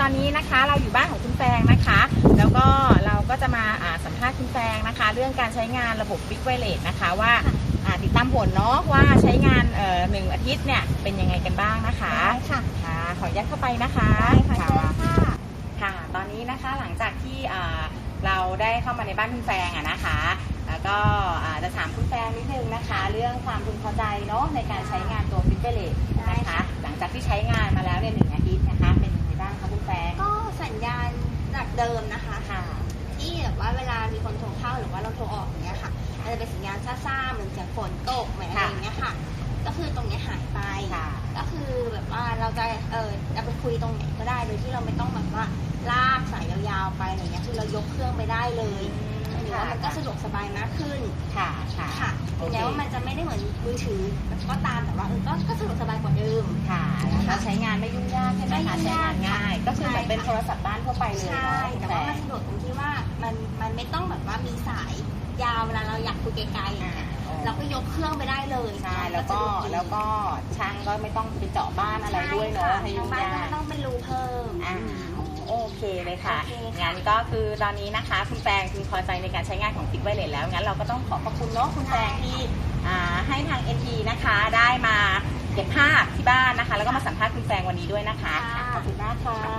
ตอนนี้นะคะเราอยู่บ้านของคุณแฟงนะคะ แล้วก็เราก็จะมาอ่าสัมภาษณ์คุณแฟงนะคะ เรื่องการใช้งานระบบ Big w i r e l e s นะคะว่าอ่าติดตามผลเนาะว่าใช้งานเอ่อหนึ่งอาทิตย์เนี่ยเป็นยังไงกันบ้างนะคะได้ค่ะ ค่ะขออนุญาตเข้าไปนะคะได้ค่ะเชิญค่ะ ค่ะ ตอนนี้นะคะหลังจากที่อ่าเราได้เข้ามาในบ้านคุณแฟงอะนะคะ แล้วก็อ่าจะถามคุณแฟงนิดนึงนะคะ เรื่องความพึงพอใจเนาะในการใช้งานตัว Big w i r e l e s ได้นะ ใช้งานมาแล้วเนี่ยหนึ่งอาทิตย์นะคะ เป็นยังไงบ้างคะคุณแฟงก็สัญญาณจากเดิมนะคะค่ะ ที่แบบว่าเวลามีคนโทรเข้าหรือว่าเราโทรออกอย่างเงี้ยค่ะอาจจะเป็นสัญญาณซ่าๆเหมือนเสียงฝนตกเหมือนอะไรอย่างเงี้ยค่ะ ก็คือตรงเนี้ยหายไปค่ะ ก็คือแบบว่าเราจะเออจะไปคุยตรงไหนก็ได้โดยที่เราไม่ต้องแบบว่าลากสายยาวๆไปอะไรเงี้ยคือเรายกเครื่องไปได้เลยหรือว่ามันก็สะดวกสบายมากขึ้นค่ะค่ะค่ะโอถึงเคแม้ว่ามันจะไม่ได้เหมือนมือถือก็ตามแต่ว่าเออก็ก็สะดวกสบาย ไหมไม่คะยุ่งใช้ยากงานง่าย ก็คือเหมือนเป็นใช่โทค่ะรศัพท์บ้านทั่วไปเลยใช่เนาะแต่ว่ามันสะดวกตรงที่ว่ามันมันไม่ต้องแบบว่ามีสายยาวเวลาเราอยากคุยไกลๆอย่างอ่าเงี้ยเราก็ยกเครื่องไปได้เลยใช่แล้วก็สะดดีแล้วก็ช่างก็ไม่ต้องไปเจาะบ้านอะไรด้วยเนาะใช่ให้ค่ะยุ่งทางบ้านยาก็กไม่ต้องเป็นรูเพิ่มอ่าโอเคเลยค่ะโอเคค่ะงั้นก็คือตอนนี้นะคะ คุณแฟงคุณพอใจในการใช้งานของติ๊กไวเลสแล้ว งั้นเราก็ต้องขอขอบคุณเนาะคุณแฟงที่อ่าให้ทาง NT นะคะได้มา แล้วก็มาสัมภาษณ์คุณแฟงวันนี้ด้วยนะคะ ขอบคุณมากค่ะขอบคุณค่ะ